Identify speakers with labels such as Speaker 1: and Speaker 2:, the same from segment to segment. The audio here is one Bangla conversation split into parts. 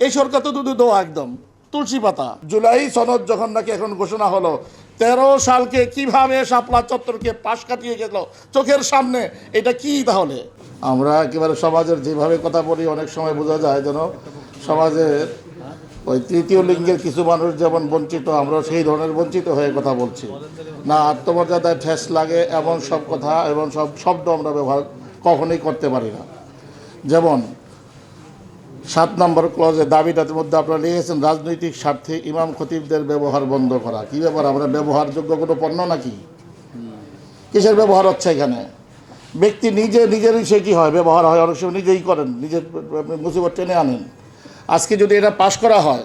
Speaker 1: এই সরকার তো দুধু একদম, তুলসী পাতা। জুলাই সনদ যখন নাকি এখন ঘোষণা হলো, তেরো সালকে কীভাবে শাপলা চত্বরকে পাশ কাটিয়ে গেল চোখের সামনে, এটা কি তাহলে? আমরা একেবারে সমাজের যেভাবে কথা বলি, অনেক সময় বোঝা যায় যেন সমাজের ওই তৃতীয় লিঙ্গের কিছু মানুষ যেমন বঞ্চিত আমরা সেই ধরনের বঞ্চিত হয়ে কথা বলছি। না, আত্মমর্যাদায় ঠেস লাগে এমন সব কথা এবং সব শব্দ আমরা ব্যবহার কখনোই করতে পারি না। যেমন সাত নম্বর ক্লজে দাবিটার মধ্যে আপনারা লিখেছেন রাজনৈতিক স্বার্থে ইমাম খতিবদের ব্যবহার বন্ধ করা। কী ব্যাপার, আমরা ব্যবহারযোগ্য কোনো পণ্য নাকি? কিসের ব্যবহার হচ্ছে এখানে? ব্যক্তি নিজে, নিজেরই সে কী হয়? ব্যবহার হয়, অনেক সময় নিজেই করেন, নিজের মুসিবত টেনে আনেন। আজকে যদি এটা পাশ করা হয়,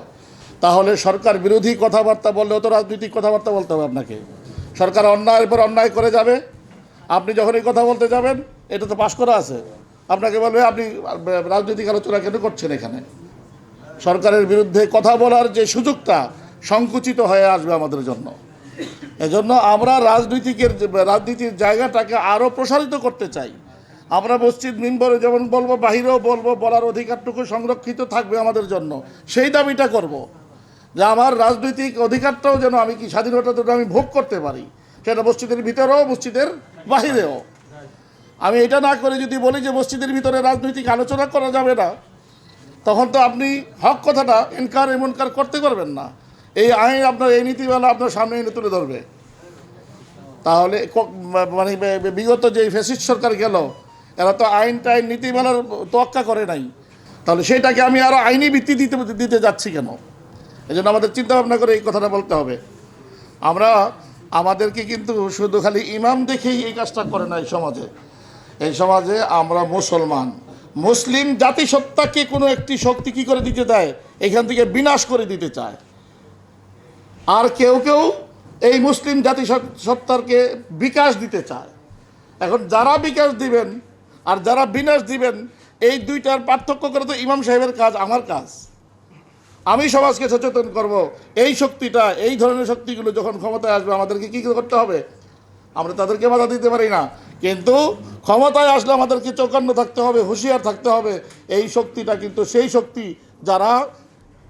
Speaker 1: তাহলে সরকার বিরোধী কথাবার্তা বললেও তো রাজনৈতিক কথাবার্তা বলতে হবে আপনাকে। সরকার অন্যায়ের পর অন্যায় করে যাবে। আপনি যখন এই কথা বলতে যাবেন, এটা তো পাশ করা আছে। আপনাকে বলবে, আপনি রাজনৈতিক আলোচনা কেন করছেন এখানে? সরকারের বিরুদ্ধে কথা বলার যে সুযোগটা সংকুচিত হয়ে আসবে আমাদের জন্য। এজন্য আমরা রাজনীতিকের, রাজনীতির জায়গাটাকে আরও প্রসারিত করতে চাই। আমরা মসজিদ মিম্বরে যেমন বলব, বাহিরেও বলব, বলার অধিকারটুকু সংরক্ষিত থাকবে আমাদের জন্য। সেই দাবিটা করব যে আমার রাজনৈতিক অধিকারটাও যেন আমি কি স্বাধীনতা আমি ভোগ করতে পারি। সেটা মসজিদের ভিতরেও, মসজিদের বাহিরেও? আমি এটা না করে যদি বলি যে মসজিদের ভিতরে রাজনৈতিক আলোচনা করা যাবে না, তখন তো আপনি হক কথাটা এনকার এমনকার করতে পারবেন না। এই আইন আপনার, এই নীতিমালা আপনার সামনে এনে তুলে ধরবে। তাহলে মানে বিগত যে ফেসিস্ট সরকার গেল, এরা তো আইন টাইন নীতিমালার তোয়াক্কা করে নাই। তাহলে সেটাকে আমি আরও আইনি ভিত্তি দিতে দিতে যাচ্ছি কেন? এই জন্য আমাদের চিন্তা ভাবনা করে এই কথাটা বলতে হবে। আমরা, আমাদেরকে কিন্তু শুধু খালি ইমাম দেখেই এই কাজটা করে না এই সমাজে। এই সমাজে আমরা মুসলমান। মুসলিম জাতিসত্তাকে কোনো একটি শক্তি কী করে দিতে দেয়? এখান থেকে বিনাশ করে দিতে চায়। আর কেউ কেউ এই মুসলিম জাতি সত- সত্তারকে বিকাশ দিতে চায়। এখন যারা বিকাশ দিবেন আর যারা বিনাশ দিবেন, এই দুইটার পার্থক্য করে তো ইমাম সাহেবের কাজ আমার কাজ। আমি সমাজকে সচেতন করব। এই শক্তিটা, এই ধরনের শক্তিগুলো যখন ক্ষমতায় আসবে, আমাদেরকে কী করতে হবে? আমরা তাদেরকে বাধা দিতে পারি না। কিন্তু ক্ষমতায় আসলে আমাদেরকে চৌকান্ন থাকতে হবে, হুঁশিয়ার থাকতে হবে। এই শক্তিটা কিন্তু, সেই শক্তি যারা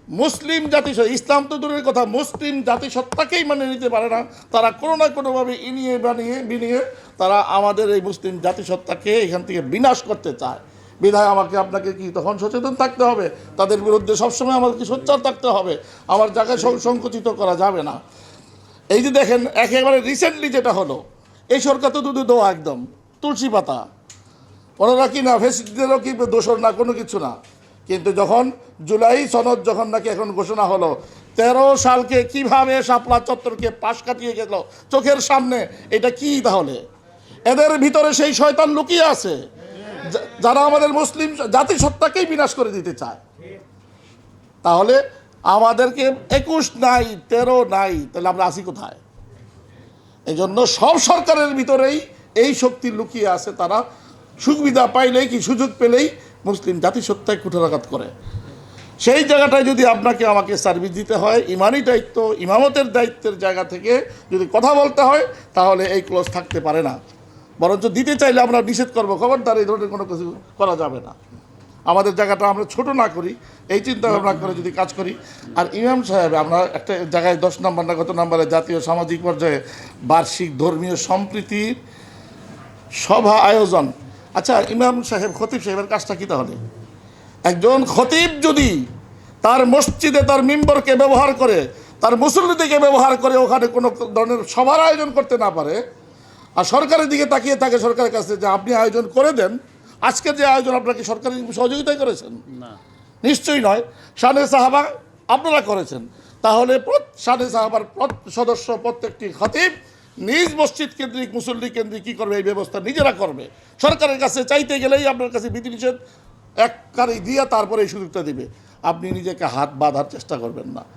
Speaker 1: মুসলিম জাতি ইসলাম তো দূরের কথা, মুসলিম জাতিসত্তাকেই মানে নিতে পারে না। তারা কোনো না কোনোভাবে ইনিয়ে বানিয়ে বিনিয়ে তারা আমাদের এই মুসলিম জাতিসত্তাকে এখান থেকে বিনাশ করতে চায়। বিধায় আমাকে আপনাকে কি তখন সচেতন থাকতে হবে? তাদের বিরুদ্ধে সবসময় আমাদেরকে সোচ্চার থাকতে হবে। আমার জায়গায় সংকুচিত করা যাবে না। এই যে দেখেন, একেবারে রিসেন্টলি যেটা হলো এই সরকার তো দুধু দোয়া একদম, তুলসী পাতা। ওনারা কি না ফেসিলিটিদেরও কি দোষর না, কোনো কিছু না। কিন্তু যখন জুলাই সনদ যখন নাকি এখন ঘোষণা হলো, তেরো সালকে কীভাবে শাপলা চত্বরকে পাশ কাটিয়ে গেল চোখের সামনে, এটা কি তাহলে? এদের ভিতরে সেই শয়তান লুকিয়ে আছে যারা আমাদের মুসলিম জাতিসত্তাকেই বিনাশ করে দিতে চায়। তাহলে আমাদেরকে একুশ নাই, তেরো নাই, তাহলে আমরা আসি কোথায়? এই জন্য সব সরকারের ভিতরেই এই শক্তি লুকিয়ে আছে, তারা সুবিধা পাইলেই কি সুযোগ পেলেই মুসলিম জাতিসত্তায় কুঠারাঘাত করে। সেই জায়গাটায় যদি আপনাকে আমাকে সার্ভিস দিতে হয়, ইমানি দায়িত্ব, ইমামতের দায়িত্বের জায়গা থেকে যদি কথা বলতে হয়, তাহলে এই ক্লোজ থাকতে পারে না। বরঞ্চ দিতে চাইলে আমরা নিষেধ করব, খবরদার এই ধরনের কোনো কিছু করা যাবে না। আমাদের জায়গাটা আমরা ছোট না করি, এই চিন্তা ভাবনা করে যদি কাজ করি। আর ইমাম সাহেব, আমরা একটা জায়গায় দশ নম্বর না কত নম্বরে জাতীয় সামাজিক পর্যায়ে বার্ষিক ধর্মীয় সম্প্রীতির সভা আয়োজন। আচ্ছা ইমাম সাহেব, খতিব সাহেবের কাজটা কী তাহলে? একজন খতিব যদি তার মসজিদে তার মেম্বরকে ব্যবহার করে, তার মুসল্লিদেরকে ব্যবহার করে, ওখানে কোনো ধরনের সভার আয়োজন করতে না পারে, আর সরকারের দিকে তাকিয়ে থাকে সরকারের কাছে যে আপনি আয়োজন করে দেন আজকের যে আয়োজন আপনাকে সরকারি সহযোগিতাই করেছেন?
Speaker 2: না।
Speaker 1: নিশ্চয়ই নয়। শানে সাহাবা আপনারা করেছেন। তাহলে শানে সাহাবার সদস্য প্রত্যেকটি খতিব নিজ মসজিদ কেন্দ্রিক মুসল্লি কেন্দ্রিক কী করবে? এই ব্যবস্থা নিজেরা করবে। সরকারের কাছে চাইতে গেলেই আপনার কাছে বিধিনিষেধ এক কারি দিয়ে তারপরে এই সুযোগটা দিবে। আপনি নিজেকে হাত বাঁধার চেষ্টা করবেন না।